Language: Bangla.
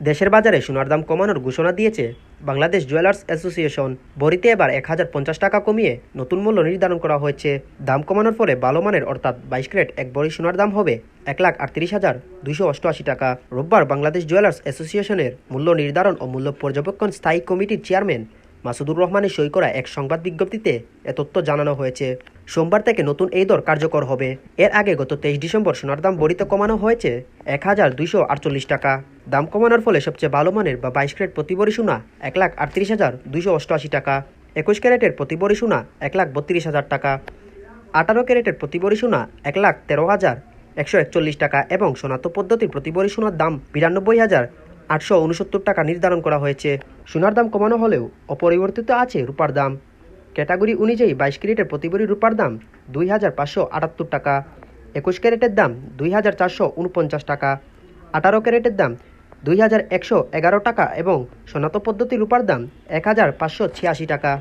দেশের বাজারে সোনার দাম কমানোর ঘোষণা দিয়েছে বাংলাদেশ জুয়েলার্স অ্যাসোসিয়েশন। ভরিতে এবার এক হাজার পঞ্চাশ টাকা কমিয়ে নতুন মূল্য নির্ধারণ করা হয়েছে। দাম কমানোর ফলে ভালো মানের অর্থাৎ বাইশ ক্যারেট এক বড়ি সোনার দাম হবে এক লাখ আটত্রিশ হাজার দুইশো অষ্টআশি টাকা। রোববার বাংলাদেশ জুয়েলার্স অ্যাসোসিয়েশনের মূল্য নির্ধারণ ও মূল্য পর্যবেক্ষণ স্থায়ী কমিটির চেয়ারম্যান মাসুদুর রহমানের সই করা এক সংবাদ বিজ্ঞপ্তিতে এ তথ্য জানানো হয়েছে। সোমবার থেকে নতুন এই দর কার্যকর হবে। এর আগে গত তেইশ ডিসেম্বর সোনার দাম বড়িতে কমানো হয়েছে এক হাজার দুইশো আটচল্লিশ টাকা। দাম কমানোর ফলে সবচেয়ে ভালো মানের বা বাইশ ক্যারেট প্রতি বড়ি সোনা এক লাখ আটত্রিশ হাজার দুইশো অষ্টআশি টাকা, একুশ ক্যারেটের প্রতি বড়ি সোনা এক লাখ বত্রিশ হাজার টাকা, আঠারো ক্যারেটের প্রতি বড়ি সোনা এক লাখ তেরো হাজার একশো একচল্লিশ টাকা এবং সোনাত পদ্ধতির প্রতি বড়ি সোনার দাম বিরানব্বই হাজার আটশো উনসত্তর টাকা নির্ধারণ করা হয়েছে। সোনার দাম কমানো হলেও অপরিবর্তিত আছে রূপার দাম। ক্যাটাগরি অনুযায়ী বাইশ ক্যারেটের প্রতি ভরি রূপার দাম দুই হাজার পাঁচশো আটাত্তর টাকা, একুশ ক্যারেটের দাম দুই হাজার চারশো উনপঞ্চাশ টাকা, আঠারো ক্যারেটের দাম দুই হাজার একশো এগারো টাকা এবং সনাত পদ্ধতি রূপার দাম এক হাজার পাঁচশো ছিয়াশি টাকা।